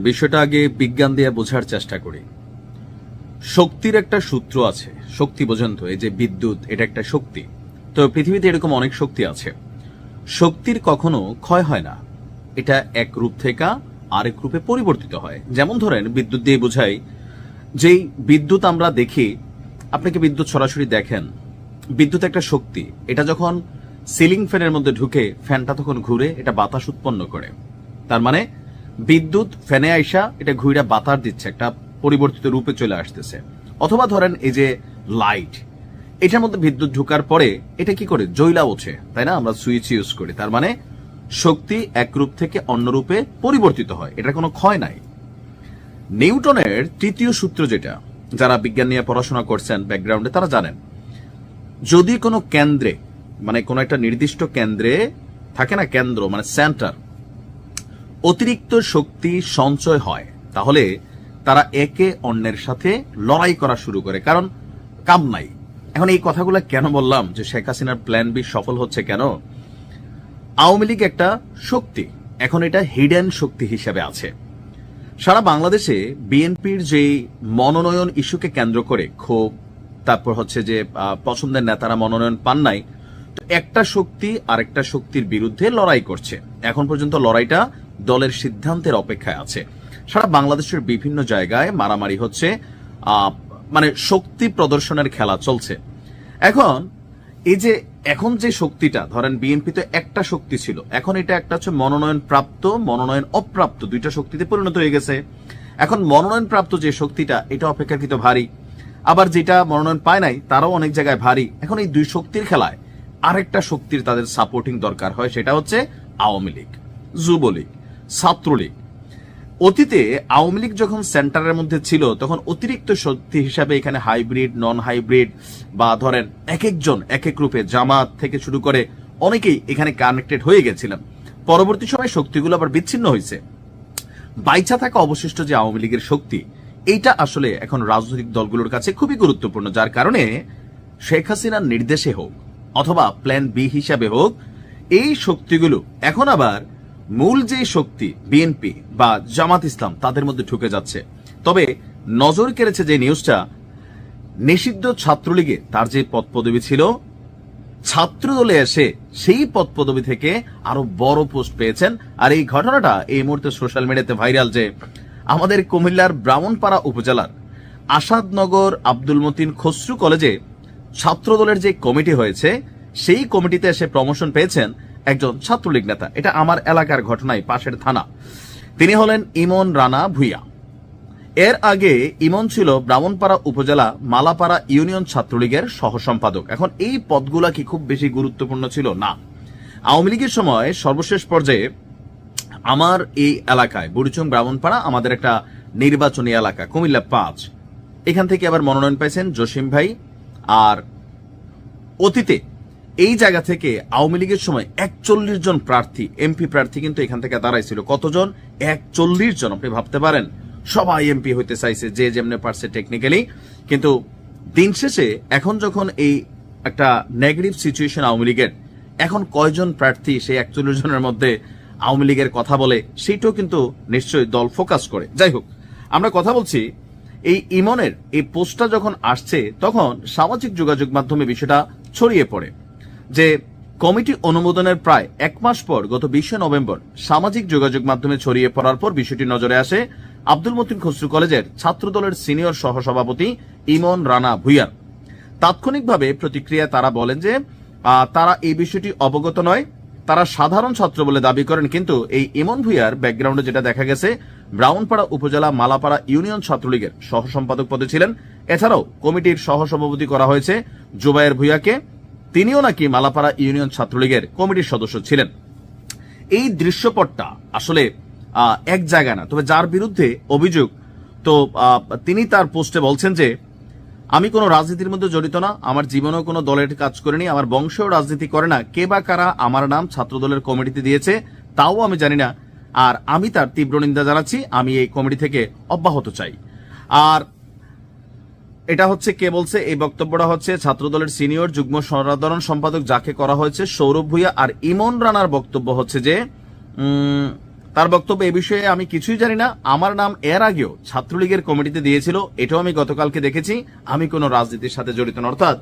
বিষয়টা আগে বিজ্ঞান দিয়ে বোঝার চেষ্টা করি। শক্তির একটা সূত্র আছে, শক্তি বোঝেন তো, এই যে বিদ্যুৎ, এটা একটা শক্তি। তো পৃথিবীতে এরকম অনেক শক্তি আছে। শক্তির কখনো ক্ষয় হয় না। এটা এক রূপ থেকে আরেক রূপে পরিবর্তিত হয়। যেমন ধরেন, বিদ্যুৎ দিয়ে বোঝাই, যেই বিদ্যুৎ আমরা দেখি আপনাকে বিদ্যুৎ সরাসরি দেখেন? বিদ্যুৎ একটা শক্তি। এটা যখন সিলিং ফ্যানের মধ্যে ঢুকে, ফ্যানটা তখন ঘুরে, এটা বাতাস উৎপন্ন করে। তার মানে বিদ্যুৎ, ফ্যানে আইসা এটা ঘুরে বাতার দিচ্ছে, একটা পরিবর্তিত রূপে চলে আসতেছে। অথবা ধরেন এই যে লাইট, এটার মধ্যে বিদ্যুৎ ঢোকার পরে এটা কি করে? জৈলা ওঠে, তাই না? আমরা সুইচ ইউজ করি। তার মানে শক্তি এক রূপ থেকে অন্য রূপে পরিবর্তিত হয় এটা কোনো ক্ষয় নাই। নিউটনের তৃতীয় সূত্র যেটা, যারা বিজ্ঞান নিয়ে পড়াশোনা করছেন ব্যাকগ্রাউন্ডে তারা জানেন, যদি কোনো কেন্দ্রে মানে কোনো একটা নির্দিষ্ট কেন্দ্রে থাকে না, কেন্দ্র মানে সেন্টার অতিরিক্ত শক্তি সঞ্চয় হয়, তাহলে তারা একে অন্যের সাথে লড়াই করা শুরু করে। কারণ কাম নাই। এখন এই কথাগুলো কেন বললাম যে শেখ হাসিনার প্ল্যান বি সফল হচ্ছে কেন? আওয়ামী লীগ একটা শক্তি। এখন এটা হিডেন শক্তি হিসেবে আছে। সারা বাংলাদেশে বিএনপির যে মনোনয়ন ইস্যুকে কেন্দ্র করে, ক্ষোভ, তারপর হচ্ছে যে পছন্দের নেতারা মনোনয়ন পান নাই, তো একটা শক্তি আরেকটা শক্তির বিরুদ্ধে লড়াই করছে। এখন পর্যন্ত লড়াইটা দলের সিদ্ধান্তের অপেক্ষায় আছে। সারা বাংলাদেশের বিভিন্ন জায়গায় মারামারি হচ্ছে মানে শক্তি প্রদর্শনের খেলা চলছে। এখন, এই যে, এখন যে শক্তিটা, ধরেন বিএনপি তো একটা শক্তি ছিল, এখন এটা একটা হচ্ছে মনোনয়ন প্রাপ্ত মনোনয়ন অপ্রাপ্ত, দুইটা শক্তিতে পরিণত হয়ে গেছে। এখন মনোনয়ন প্রাপ্ত যে শক্তিটা, এটা অপেক্ষাকৃত ভারী। আবার যেটা মনোনয়ন পায় নাই, তারাও অনেক জায়গায় ভারী। এখন এই দুই শক্তির খেলায় আরেকটা শক্তির তাদের সাপোর্টিং দরকার হয়, সেটা হচ্ছে আওয়ামী লীগ যুবলীগ ছাত্রলীগ। অতীতে আওয়ামী লীগ যখন সেন্টারের মধ্যে ছিল, তখন অতিরিক্ত শক্তি হিসাবে এখানে হাইব্রিড নন হাইব্রিড বা ধরেন এক একজন এক এক রূপে জামাত থেকে শুরু করে অনেকেই এখানে কানেক্টেড হয়ে গেছিলেন। পরবর্তী সময় শক্তিগুলো আবার বিচ্ছিন্ন হয়েছে। বাইচা থাকা অবশিষ্ট যে আওয়ামী লীগের শক্তি, এইটা আসলে এখন রাজনৈতিক দলগুলোর কাছে খুবই গুরুত্বপূর্ণ, যার কারণে শেখ হাসিনার নির্দেশে হোক অথবা প্ল্যান বি হিসাবে হোক, এই শক্তিগুলো এখন আবার মূল যে শক্তি বিএনপি বা জামাত ইসলাম, তাদের মধ্যে ঢুকে যাচ্ছে। তবে নজর কেড়েছে যে নিউজটা, নিষিদ্ধ ছাত্রলীগে তার যে পদ পদবি ছিল ছাত্র দলে এসে সেই পদ পদবি থেকে আরও বড় পোস্ট পেয়েছেন। আর এই ঘটনাটা এই মুহূর্তে সোশ্যাল মিডিয়াতে ভাইরাল যে আমাদের কুমিল্লার ব্রাহ্মণপাড়া উপজেলার আসাদনগর আব্দুল মতিন খসরু কলেজে ছাত্র দলের যে কমিটি হয়েছে, সেই কমিটিতে এসে প্রমোশন পেয়েছেন। একজন ছাত্রলীগ নেতা। এটা আমার এলাকার ঘটনায় পাশের থানা। তিনি হলেন ইমন রানা ভুইয়া। এর আগে ইমন ছিল ব্রাহ্মণপাড়া উপজেলা মালাপাড়া ইউনিয়ন ছাত্রলীগের সহ সম্পাদক এখন এই পদগুলা কি খুব বেশি গুরুত্বপূর্ণ ছিল? না। আওয়ামী লীগের সময় সর্বশেষ পর্যায়ে আমার এই এলাকায়, বুড়িচুং ব্রাহ্মণপাড়া, আমাদের একটা নির্বাচনী এলাকা, কুমিল্লা পাঁচ। এখান থেকে আবার মনোনয়ন পাইছেন জসিম ভাই আর অতীতে এই জায়গা থেকে আওয়ামী লীগের সময় একচল্লিশ জন প্রার্থী এমপি প্রার্থী কিন্তু এখান থেকে দাঁড়াইছিল কতজন? একচল্লিশ জন, আপনি ভাবতে পারেন। সবাই এমপি হইতে চাইছে, যে যেমনে পারছে টেকনিক্যালি কিন্তু দিন শেষে এখন যখন এই একটা নেগেটিভ সিচুয়েশন আওয়ামী লীগের, এখন কয়জন প্রার্থী সেই একচল্লিশ জনের মধ্যে আওয়ামী লীগের কথা বলে, সেইটাও কিন্তু নিশ্চয়ই দল ফোকাস করে। যাই হোক, আমরা কথা বলছি, এই ইমনের এই পোস্টটা যখন আসছে, তখন সামাজিক যোগাযোগ মাধ্যমে বিষয়টা ছড়িয়ে পড়ে। যে কমিটি অনুমোদনের প্রায় এক মাস পর, গত বিশে নভেম্বর, সামাজিক যোগাযোগ মাধ্যমে ছড়িয়ে পড়ার পর বিষয়টি নজরে আসে আব্দুল মতিন খসরু কলেজের ছাত্রদলের সিনিয়র সহসভাপতি ইমন রানা ভুইয়ার। তাৎক্ষণিকভাবে প্রতিক্রিয়া তারা বলেন যে তারা এই বিষয়টি অবগত নয়, তারা সাধারণ ছাত্র বলে দাবি করেন, কিন্তু এই ইমন ভুইয়ার ব্যাকগ্রাউন্ডে যেটা দেখা গেছে, ব্রাউনপাড়া উপজেলা মালাপাড়া ইউনিয়ন ছাত্রলীগের সহ সম্পাদক পদে ছিলেন। এছাড়াও কমিটির সহসভাপতি করা হয়েছে জুবায়ের ভুইয়াকে। তিনিও নাকি মালাপাড়া ইউনিয়ন ছাত্রলীগের কমিটির সদস্য ছিলেন। এই দৃশ্যপটটা আসলে এক জায়গা না, তবে যার বিরুদ্ধে অভিযোগ, তো তিনি তার পোস্টে বলছেন যে, আমি কোনো রাজনীতির মধ্যে জড়িত না, আমার জীবনেও কোনো দলের কাজ করিনি, আমার বংশেও রাজনীতি করে না, কে বা কারা আমার নাম ছাত্র দলের কমিটিতে দিয়েছে, তাও আমি জানি না, আর আমি তার তীব্র নিন্দা জানাচ্ছি, আমি এই কমিটি থেকে অব্যাহত চাই। আর এটা হচ্ছে কে বলছে? এই বক্তব্যটা হচ্ছে ছাত্রদলের সিনিয়র যুগ্ম সাধারণ সম্পাদক যাকে করা হয়েছে সৌরভ ভূঁইয়া আর ইমন রানার বক্তব্য হচ্ছে যে তার বক্তব্য এ বিষয়ে আমি কিছুই জানি না। আমার নাম এর আগেও ছাত্রলীগের কমিটিতে দিয়েছিল, এটাও আমি গতকালকে দেখেছি। আমি কোনো রাজনীতির সাথে জড়িত না অর্থাৎ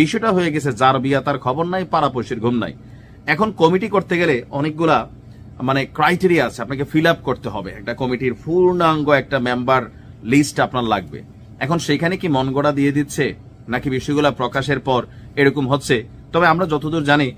বিষয়টা হয়ে গেছে, যার বিয়া তার খবর নাই পাড়াপড়শির ঘুম নাই। এখন কমিটি করতে গেলে অনেকগুলা মানে ক্রাইটেরিয়া আছে। আপনাকে ফিল আপ করতে হবে। একটা কমিটির পূর্ণাঙ্গ একটা মেম্বার লিস্ট আপনার লাগবে। এখন সেখানে কি মন গড়া দিয়ে দিচ্ছে, নাকি বিষয়গুলো প্রকাশের পর এরকম হচ্ছে? তবে আমরা যতদূর জানি,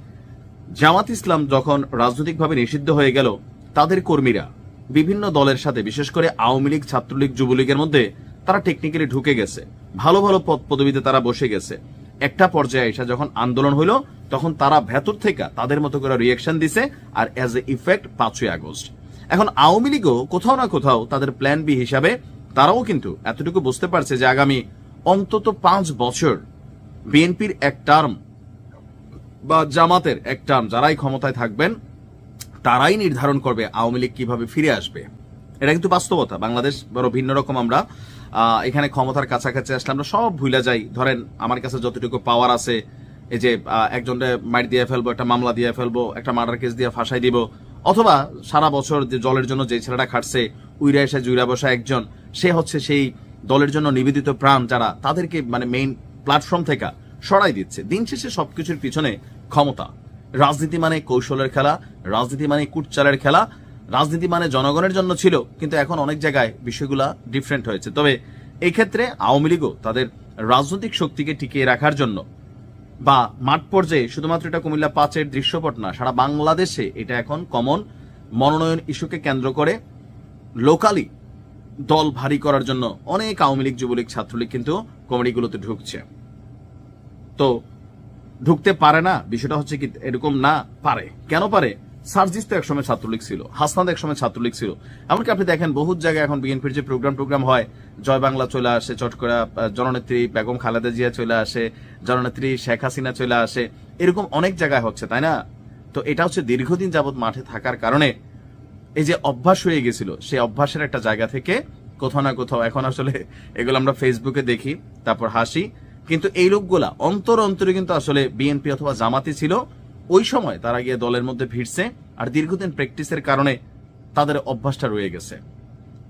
জামাত ইসলাম যখন রাজনৈতিকভাবে নিষিদ্ধ হয়ে গেল, তাদের কর্মীরা বিভিন্ন দলের সাথে, বিশেষ করে আওয়ামী লীগ, ছাত্রলীগ, যুবলীগের মধ্যে তারা টেকনিক্যালি ঢুকে গেছে। ভালো ভালো পদ পদবিতে তারা বসে গেছে। একটা পর্যায়ে এসে যখন আন্দোলন হইল, তখন তারা ভেতর থেকে তাদের মতো করে রিয়েকশন দিছে, আর অ্যাজ এ ইফেক্ট পাঁচই আগস্ট। এখন আওয়ামী লীগও কোথাও না কোথাও তাদের প্ল্যান বি হিসাবে তারাও কিন্তু এতটুকু বুঝতে পারছে যে আগামী অন্তত পাঁচ বছর বিএনপির এক টার্ম বা জামাতের এক টার্ম যারাই ক্ষমতায় থাকবেন তারাই নির্ধারণ করবে আওয়ামী লীগ কীভাবে ফিরে আসবে। এটা কিন্তু বাস্তবতা। বাংলাদেশ বড় ভিন্ন রকম আমরা। এখানে ক্ষমতার কাছাকাছি আসলে আমরা সব ভুলে যাই। ধরেন আমার কাছে যতটুকু পাওয়ার আছে এই যে আহ, একজনকে মাইট দিয়ে ফেলব একটা মামলা দিয়ে ফেলব একটা মার্ডার কেস দিয়ে ফাঁসাই দিব অথবা সারা বছর যে জলের জন্য যে ছেলেটা খাটছে উইরা এসে জুইরা বসা একজন। সে হচ্ছে সেই দলের জন্য নিবেদিত প্রাণ যারা তাদেরকে মানে মেইন প্ল্যাটফর্ম থেকে সরাই দিচ্ছে। দিন শেষে সবকিছুর পিছনে ক্ষমতা। রাজনীতি মানে কৌশলের খেলা, রাজনীতি মানে কুটচালের খেলা, রাজনীতি মানে জনগণের জন্য ছিল, কিন্তু এখন অনেক জায়গায় বিষয়গুলা ডিফারেন্ট হয়েছে। তবে এক্ষেত্রে আওয়ামী লীগও তাদের রাজনৈতিক শক্তিকে টিকিয়ে রাখার জন্য বা মাঠ পর্যায়ে শুধুমাত্র এটা কুমিল্লা পাঁচের দৃশ্যপট না, সারা বাংলাদেশে এটা এখন কমন মনোনয়ন ইস্যুকে কেন্দ্র করে লোকালি দল ভারী করার জন্য অনেক আওয়ামী লীগ, যুবলীগ, ছাত্রলীগ কিন্তু কমিটিগুলোতে ঢুকছে। তো ঢুকতে পারে না, বিষয়টা হচ্ছে কি এরকম না পারে। কেন পারে? সার্জিস তো একসময় ছাত্রলীগ ছিল হাসনাদ একসময় ছাত্রলীগ ছিল। এমনকি আপনি দেখেন বহু জায়গায় এখন বিএনপির যে প্রোগ্রাম টোগ্রাম হয়, জয় বাংলা চলে আসে চটকরা জননেত্রী বেগম খালেদা জিয়া চলে আসে, জননেত্রী শেখ হাসিনা চলে আসে, এরকম অনেক জায়গায় হচ্ছে, তাই না? তো এটা হচ্ছে দীর্ঘদিন যাবৎ মাঠে থাকার কারণে এই যে অভ্যাস হয়ে গেছিল, সেই অভ্যাসের একটা জায়গা থেকে কোথাও না কোথাও এখন আসলে এগুলো আমরা ফেসবুকে দেখি, তারপর হাসি। কিন্তু এই লোকগুলা অন্তর অন্তরে কিন্তু আসলে বিএনপি অথবা জামাতি ছিল, ওই সময় তারা গিয়ে দলের মধ্যে ভিড়ছে আর দীর্ঘদিন প্র্যাকটিসের কারণে তাদের অভ্যাসটা রয়ে গেছে।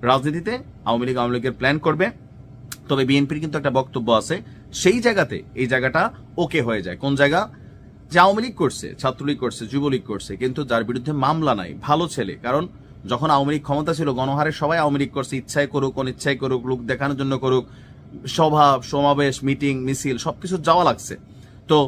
রাজনীতিতে আওয়ামী লীগ, আওয়ামী লীগের প্ল্যান করবে, তবে বিএনপির কিন্তু একটা বক্তব্য আছে, সেই জায়গাতে এই জায়গাটা ওকে হয়ে যায়। কোন জায়গা? যে আওয়ামী লীগ করছে, ছাত্রলীগ করছে, যুবলীগ করছে, কিন্তু যার বিরুদ্ধে মামলা নাই, ভালো ছেলে। কারণ যখন আওয়ামী লীগ ক্ষমতা ছিল, গণহারে সবাই আওয়ামী লীগ করছে, ইচ্ছায় করুক, অনিচ্ছায় করুক, লোক দেখানোর জন্য করুক, সভা, সমাবেশ, মিটিং, মিছিল, সবকিছু যাওয়া লাগছে। তো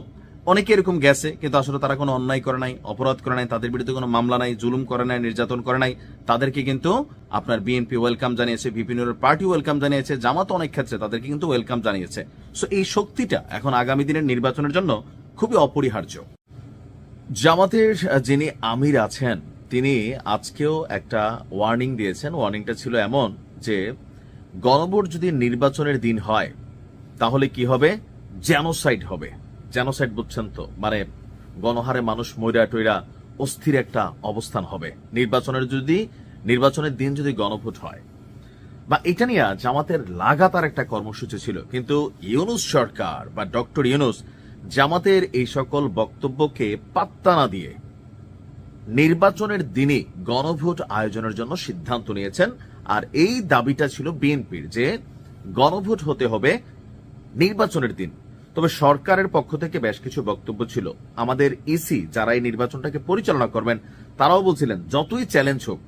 অনেকে এরকম গেছে, কিন্তু আসলে তারা কোনো অন্যায় করে নাই, অপরাধ করে নাই, তাদের বিরুদ্ধে কোনো মামলা নাই, জুলুম করে নাই, নির্যাতন করে নাই। তাদেরকে কিন্তু আপনার বিএনপি ওয়েলকাম জানিয়েছে বিপিনের পার্টি ওয়েলকাম জানিয়েছে, জামাত অনেক ক্ষেত্রে তাদেরকে কিন্তু ওয়েলকাম জানিয়েছে। সো এই শক্তিটা এখন আগামী দিনের নির্বাচনের জন্য খুবই অপরিহার্য। জামাতের যিনি আমির আছেন, তিনি আজকেও একটা ওয়ার্নিং দিয়েছেন। ওয়ার্নিংটা ছিল এমন যে, গণভোট যদি নির্বাচনের দিন হয়, তাহলে কি হবে? জেনোসাইড হবে। জেনোসাইড বুঝছেন তো? মানে গণহারে মানুষ ময়রা টইরা অস্থির একটা অবস্থান হবে। নির্বাচনের যদি, নির্বাচনের দিন যদি গণভোট হয়। বা এটা নিয়ে জামাতের লাগাতার একটা কর্মসূচি ছিল। কিন্তু ইউনুস সরকার বা ডক্টর ইউনুস জামাতের এই সকল বক্তব্যকে পাত্তা না দিয়ে নির্বাচনের দিনে গণভোট আয়োজনের জন্য সিদ্ধান্ত নিয়েছেন, আর এই দাবিটা ছিল বিএনপির যে গণভোট হতে হবে নির্বাচনের দিন। তবে সরকারের পক্ষ থেকে বেশ কিছু বক্তব্য ছিল। আমাদের ইসি যারা এই নির্বাচনটাকে পরিচালনা করবেন, তারাও বলছিলেন, যতই চ্যালেঞ্জ হোক,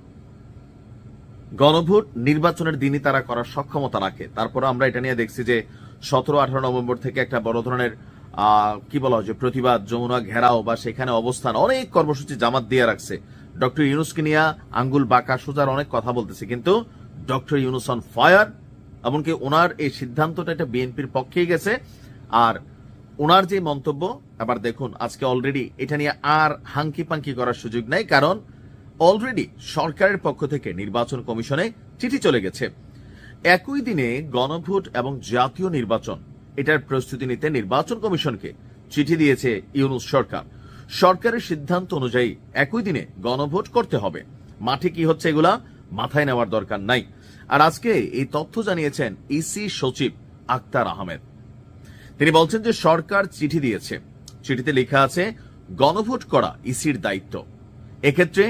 গণভোট নির্বাচনের দিনই তারা করার সক্ষমতা রাখে। তারপরে আমরা এটা নিয়ে দেখছি যে সতেরো আঠারো নভেম্বর থেকে একটা বড় ধরনের কি বলা হয় যে প্রতিবাদ, যমুনা ঘেরাও বা সেখানে অবস্থান, অনেক কর্মসূচি জামাত দিয়ে রাখছে। ডক্টর ইউনুসকে নিয়ে আঙ্গুল বাঁকা সোজার অনেক কথা বলতেছে, কিন্তু ডক্টর ইউনুস অন ফায়ার, এমনকি ওনার এই সিদ্ধান্তটা এটা বিএনপির পক্ষেই গেছে। আর ওনার যে মন্তব্য আবার দেখুন, আজকে অলরেডি এটা নিয়ে আর হাঙ্কি পাঙ্কি করার সুযোগ নাই, কারণ অলরেডি সরকারের পক্ষ থেকে নির্বাচন কমিশনে চিঠি চলে গেছে। একই দিনে গণভোট এবং জাতীয় নির্বাচন এটার প্রস্তুতি নিতে নির্বাচন কমিশনকে চিঠি দিয়েছে ইউনুস সরকার। সরকারের সিদ্ধান্ত অনুযায়ী একই দিনে গণভোট করতে হবে। মাঠে কি হচ্ছে এগুলা মাথায় নেওয়ার দরকার নাই। আর আজকে এই তথ্য জানিয়েছেন ইসি সচিব আক্তার আহমেদ। তিনি বলছেন যে সরকার চিঠি দিয়েছে। চিঠিতে লেখা আছে, গণভোট করা ইসির দায়িত্ব। এক্ষেত্রে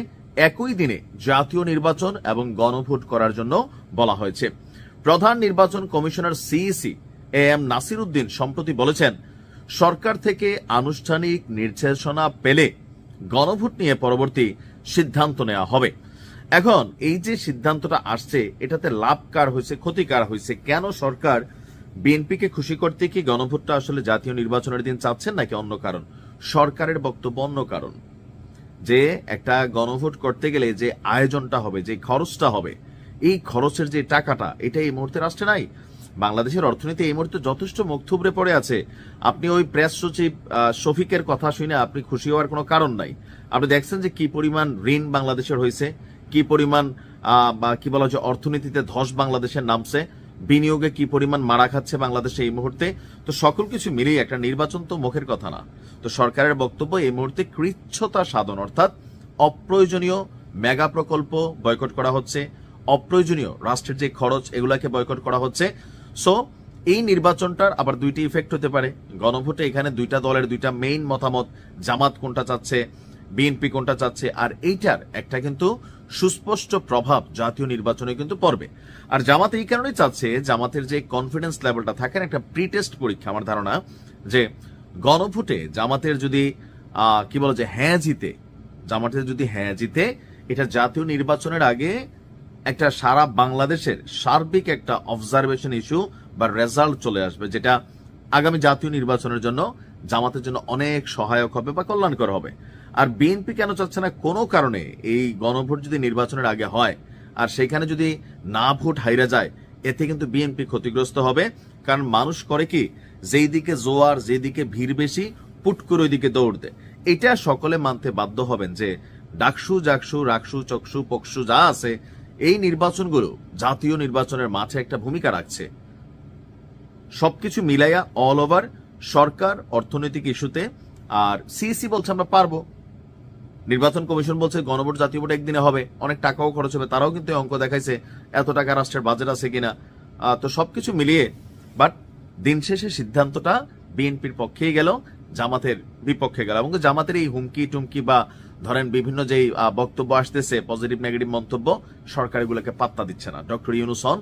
একই দিনে জাতীয় নির্বাচন এবং গণভোট করার জন্য বলা হয়েছে। প্রধান নির্বাচন commissioner CEC A M Nasir Uddin সম্প্রতি বলেছেন, সরকার থেকে আনুষ্ঠানিক নির্দেশনা পেলে গণভোট নিয়ে পরবর্তী সিদ্ধান্ত নেওয়া হবে। এখন এই যে সিদ্ধান্তটা আসছে, এটাতে লাভ কার হয়েছে, ক্ষতি কার হয়েছে, কেন সরকার বিএনপিকে খুশি করতে কি গণভোটটা আসলে জাতীয় নির্বাচনের দিন চাচ্ছেন নাকি অন্য কারণ? সরকারের বক্তব্য অন্য কারণ। যে একটা গণভোট করতে গেলে যে আয়োজনটা হবে, যে খরচটা হবে, এই খরচের যে টাকাটা, এটা এই মুহূর্তে রাষ্ট্রে নাই? বাংলাদেশের অর্থনীতি এই মুহূর্তে যথেষ্ট মুখ থুবড়ে পড়ে আছে। আপনি ওই প্রেস সচিব শফিকের কথা শুনে আপনি খুশি হওয়ার কোনো কারণ নাই। আপনি দেখছেন যে কি পরিমাণ ঋণ বাংলাদেশের হয়েছে, কি পরিমাণ কি বলা যায় অর্থনীতিতে ধস বাংলাদেশের নামছে, বিনিয়োগে কি পরিমাণ মারা খাচ্ছে বাংলাদেশে এই মুহূর্তে। তো সকল কিছু মিলিয়ে একটা নির্বাচন তো মুখের কথা না। তো সরকারের বক্তব্য এই মুহূর্তে কৃচ্ছতা সাধন, অর্থাৎ অপ্রয়োজনীয় মেগা প্রকল্প বয়কট করা হচ্ছে, অপ্রয়োজনীয় রাষ্ট্রের যে খরচ এগুলাকে বয়কট করা হচ্ছে। সো এই নির্বাচনটার আবার দুইটি ইফেক্ট হতে পারে। গণভোটে এখানে দুইটা দলের দুইটা মেইন মতামত জামাত কোনটা চাচ্ছে বিএনপি কোনটা চাচ্ছে আর এইটার একটা কিন্তু সুস্পষ্ট প্রভাব জাতীয় নির্বাচনে কিন্তু পড়বে। আর জামাত এই কারণেই চাচ্ছে জামাতের যে কনফিডেন্স লেভেলটা থাকে না, একটা প্রি টেস্ট পরীক্ষা আমার ধারণা যে গণভোটে জামাতের যদি কি বলা যায় হ্যাঁ জিতে জামাতের যদি হ্যাঁ জিতে এটা জাতীয় নির্বাচনের আগে একটা সারা বাংলাদেশের সার্বিক একটা অবজারভেশন ইস্যু বা রেজাল্ট চলে আসবে, যেটা আগামী জাতীয় নির্বাচনের জন্য জামাতের জন্য অনেক সহায়ক হবে বা কল্যাণকর হবে। আর বিএনপি কেন চাচ্ছে না? কোনো কারণে এই গণভোট যদি নির্বাচনের আগে হয়, আর সেখানে যদি না ভোট হাইরা যায়, এতে কিন্তু বিএনপি ক্ষতিগ্রস্ত হবে। কারণ মানুষ করে কি, যেই দিকে জোয়ার যেদিকে ভিড় বেশি, পুট করে ওইদিকে দৌড় দেয়। এটা সকলে মানতে বাধ্য হবেন যে ডাকসু, জাকসু, রাকসু, চকসু, পকসু যা আছে এই নির্বাচনগুলো জাতীয় নির্বাচনের মাঝে একটা ভূমিকা রাখছে। সবকিছু মিলাইয়া অল ওভার সরকার, অর্থনৈতিক ইস্যুতে, আর সিইসি বলছে আমরা পারব। নির্বাচন কমিশন বলছে গণভোট, জাতীয় ভোট একদিনে হবে, অনেক টাকাও খরচ হবে, তারাও কিন্তু অঙ্ক দেখাইছে, এত টাকা রাষ্ট্রের বাজেট আছে কিনা। তো সবকিছু মিলিয়ে বাট দিন শেষে সিদ্ধান্তটা বিএনপির পক্ষেই গেল, জামাতের বিপক্ষে গেল, এবং জামাতের এই হুমকি টুমকি বা ধরেন বিভিন্ন যেই বক্তব্য আসতেছে পজিটিভ নেগেটিভ মন্তব্য, সরকার এগুলোকে পাত্তা দিচ্ছে না। ডক্টর ইউনুসন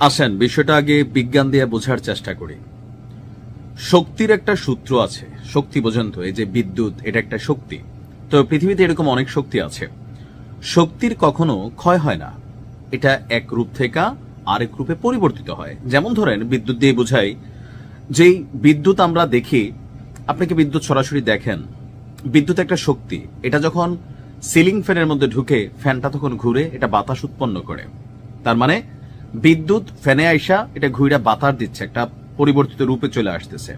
আসেন, বিষয়টা আগে বিজ্ঞান দিয়ে বোঝার চেষ্টা করি। শক্তির একটা সূত্র আছে, শক্তি বোঝেন তো, এই যে বিদ্যুৎ, এটা একটা শক্তি। তো পৃথিবীতে এরকম অনেক শক্তি আছে। শক্তির কখনো ক্ষয় হয় না। এটা এক রূপ থেকে আরেক রূপে পরিবর্তিত হয়। যেমন ধরেন, বিদ্যুৎ দিয়ে বোঝাই, যেই বিদ্যুৎ আমরা দেখি, আপনি কি বিদ্যুৎ সরাসরি দেখেন? বিদ্যুৎ একটা শক্তি। এটা যখন সিলিং ফ্যানের মধ্যে ঢুকে ফ্যানটা তখন ঘুরে এটা বাতাস উৎপন্ন করে। তার মানে বিদ্যুৎ ফ্যানে আইসা এটা ঘুরে বাতাস দিচ্ছে, একটা পরিবর্তিত রূপে চলে আসতেছে।